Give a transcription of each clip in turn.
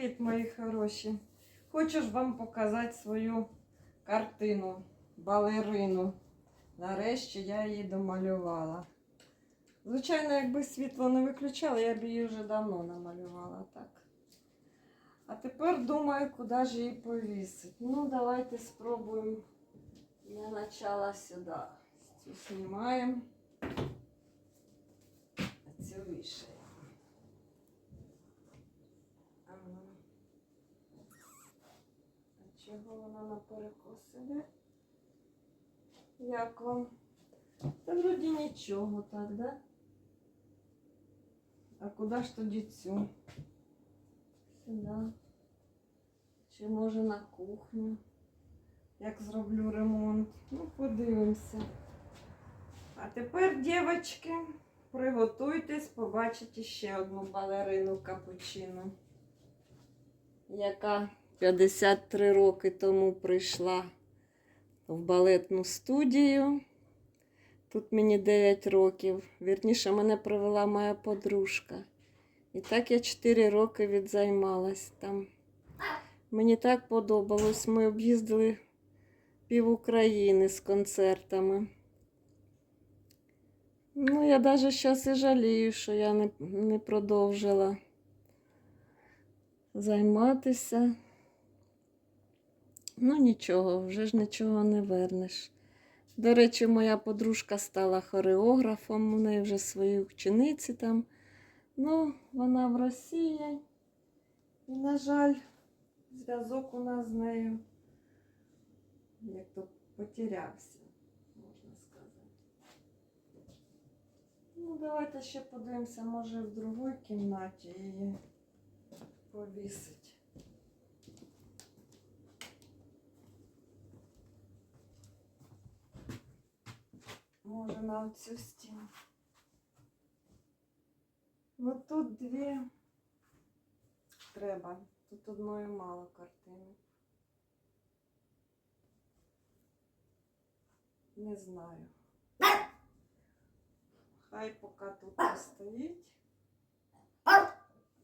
Привіт, мої хороші. Хочу ж вам показати свою картину, балерину. Нарешті я її домалювала. Звичайно, якби світло не виключала, я б її вже давно намалювала так. А тепер думаю, куди ж її повісити. Ну, давайте спробуємо для начала сюди. Цю знімаємо, цю вішаємо. А чого вона наперекос іде? Як вам? Та вроді нічого так, да? А куди ж тоді цю? Сюди. Чи може на кухню? Як зроблю ремонт? Ну, подивимося. А тепер, дівчатки, приготуйтесь побачити ще одну балерину капучино, яка 53 роки тому прийшла в балетну студію. Тут мені 9 років. Вірніше, мене привела моя подружка. І так я 4 роки відзаймалась там. Мені так подобалось. Ми об'їздили пів України з концертами. Ну, я навіть зараз і жалію, що я не, не продовжила займатися. Ну, нічого, вже ж нічого не вернеш. До речі, моя подружка стала хореографом, у неї вже свої учениці там. Ну, вона в Росії. І, на жаль, зв'язок у нас з нею як то потерявся, можна сказати. Ну, давайте ще подивимося, може в другій кімнаті її повісить. Може на оцю стіну. Ну тут дві треба. Тут одної мало картини. Не знаю. Хай поки тут постоїть.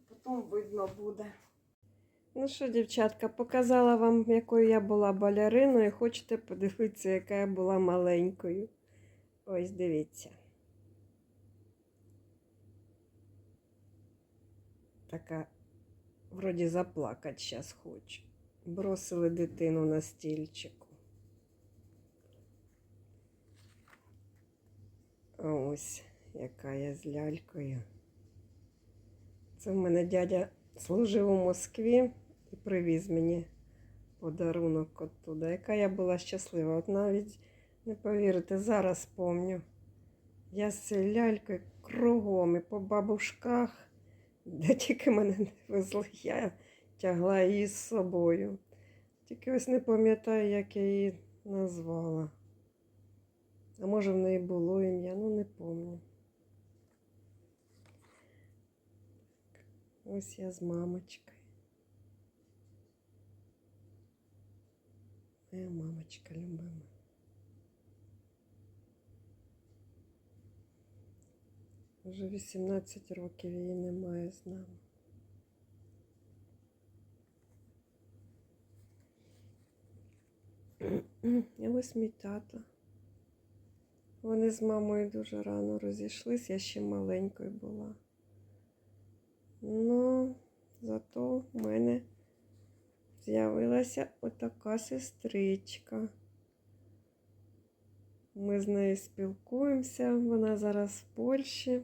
Потім видно буде. Ну що, дівчатка, показала вам, якою я була балериною. Хочете подивитися, яка я була маленькою. Ось дивіться. Така, вроді заплакати зараз хочу. Бросили дитину на стільчику. Ось яка я з лялькою. Це в мене дядя служив у Москві і привіз мені подарунок оттуда. Яка я була щаслива. От навіть не повірите, зараз помню. Я з цією лялькою кругом і по бабушках, де тільки мене не везли, я тягла її з собою. Тільки ось не пам'ятаю, як я її назвала. А може в неї було ім'я, ну не пам'ятаю. Ось я з мамочкою. Моя мамочка любима. Вже 18 років її немає з нами. І ось мій тато. Вони з мамою дуже рано розійшлись, я ще маленькою була. Ну, зато в мене з'явилася отака сестричка. Ми з нею спілкуємося. Вона зараз в Польщі.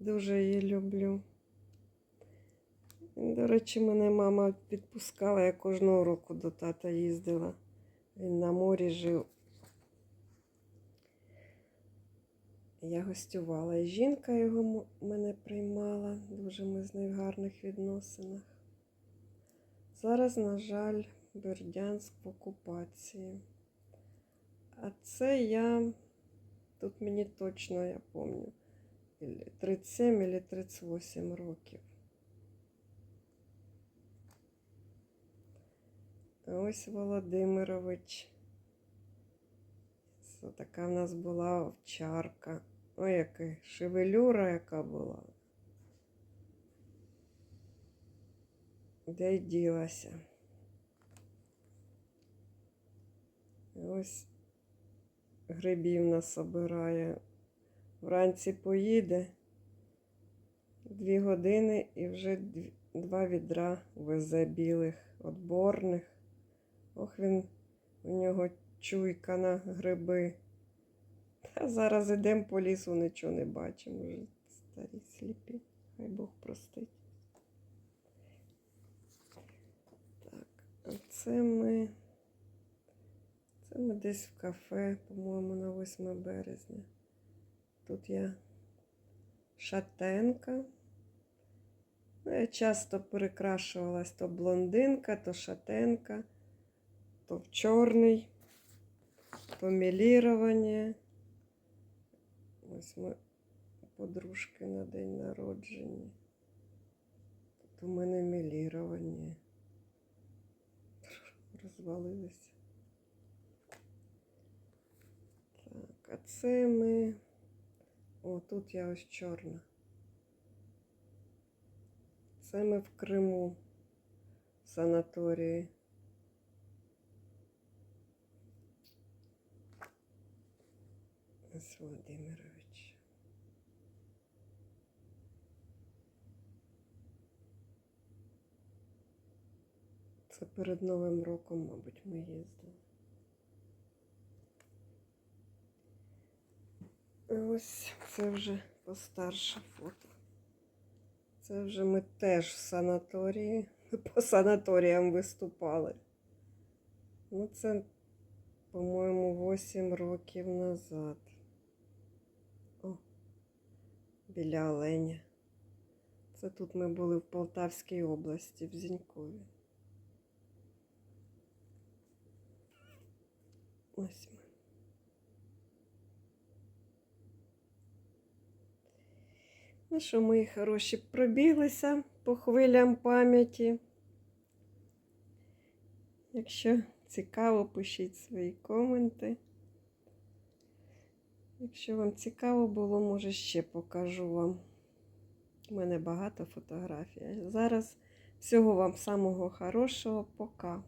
Дуже її люблю. До речі, мене мама підпускала, я кожного року до тата їздила. Він на морі жив. Я гостювала, і жінка його мене приймала. Дуже ми з нею в гарних відносинах. Зараз, на жаль, Бердянськ в окупації. А це я, тут мені точно, я пам'ятаю, 37 або 38 років. Ось Володимирович. Це така в нас була овчарка. Ой, яка шевелюра, яка була. де й ділася. Ось грибів насобирає. Вранці поїде дві години і вже два відра везе білих, отборних. Ох, він у нього чуйка на гриби. Та зараз ідемо по лісу, нічого не бачимо. Вже старі сліпі. Хай Бог простить. Так, а це ми. Це ми десь в кафе, по-моєму, на 8 березня. Тут я шатенка. Ну, я часто перекрашувалась то блондинка, то шатенка, то в чорний, то мілірування. Ось ми подружки на день народження. Тут у мене мілірування. Розвалилися. Так, а це ми. О, тут я ось чорна. Це ми в Криму в санаторії. Ось Володимирович. Це перед Новим роком, мабуть, ми їздили. Ось це вже постарше фото. Це вже ми теж в санаторії. Ми по санаторіям виступали. Ну, це, по-моєму, 8 років назад. О, біля Оленя. Це тут ми були в Полтавській області, в Зінькові. Ось ми. Ну що, мої хороші, пробіглися по хвилям пам'яті. Якщо цікаво, пишіть свої коменти. Якщо вам цікаво було, може ще покажу вам. У мене багато фотографій. Зараз всього вам самого хорошого. Пока.